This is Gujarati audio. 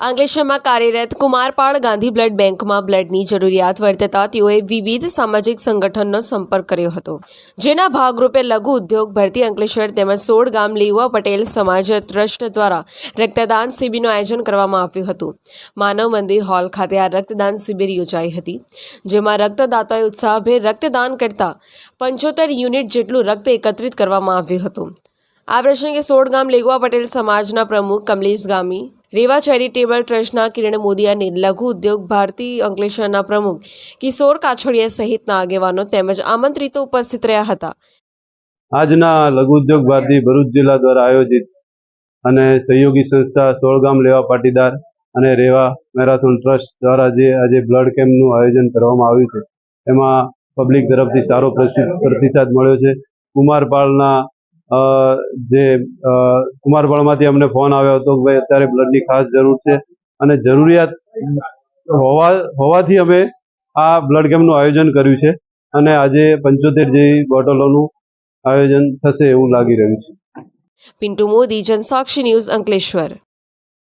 અંકલેશ્વરમાં કાર્યરત કુમારપાળ ગાંધી બ્લડ બેંકમાં બ્લડની જરૂરિયાત વર્તતા તેઓએ વિવિધ સામાજિક સંગઠનનો સંપર્ક કર્યો હતો. જેના ભાગરૂપે લઘુ ઉદ્યોગ ભરતી અંકલેશ્વર તેમજ સોળ ગામ લેવા પટેલ સમાજ ટ્રસ્ટ દ્વારા રક્તદાન શિબિરનું આયોજન કરવામાં આવ્યું હતું. માનવ મંદિર હોલ ખાતે આ રક્તદાન શિબિર યોજાઈ હતી, જેમાં રક્તદાતાએ ઉત્સાહભેર રક્તદાન કરતા પંચોતેર યુનિટ જેટલું રક્ત એકત્રિત કરવામાં આવ્યું હતું. આ પ્રસંગે સોળ ગામ લેગવા પટેલ સમાજના પ્રમુખ કમલેશ ગામી, રેવા ચેરિટેબલ ટ્રસ્ટના કિરણ મોદી અને લઘુ ઉદ્યોગ ભારતી અંકલેશ્વરના પ્રમુખ કિશોર કાછડિયા સહિતના આગેવાનો તેમજ આમંત્રિતો ઉપસ્થિત રહ્યા હતા. આજના લઘુ ઉદ્યોગ ભારતી ભરૂચ જિલ્લા દ્વારા આયોજિત અને સહયોગી સંસ્થા સોળગામ લેવા પાટીદાર અને રેવા મેરાથોન ટ્રસ્ટ દ્વારા જે આજે બ્લડ કેમ્પનું આયોજન કરવામાં આવ્યું છે, એમાં પબ્લિક તરફથી સારો પ્રતિસાદ મળ્યો છે. કુમારપાળના જે કુમારપાળમાંથી અમને ફોન આવ્યો હતો કે ભાઈ અત્યારે બ્લડની ખાસ જરૂર છે અને જરૂરિયાત હોવા, હોવાથી અમે આ બ્લડ કેમ્પનું આયોજન કર્યું છે અને આજે પંચોતેર જેવી બોટલોનું આયોજન થશે એવું લાગી રહ્યું છે. પિન્ટુ મોદી, જનસાક્ષી ન્યૂઝ અંકલેશ્વર.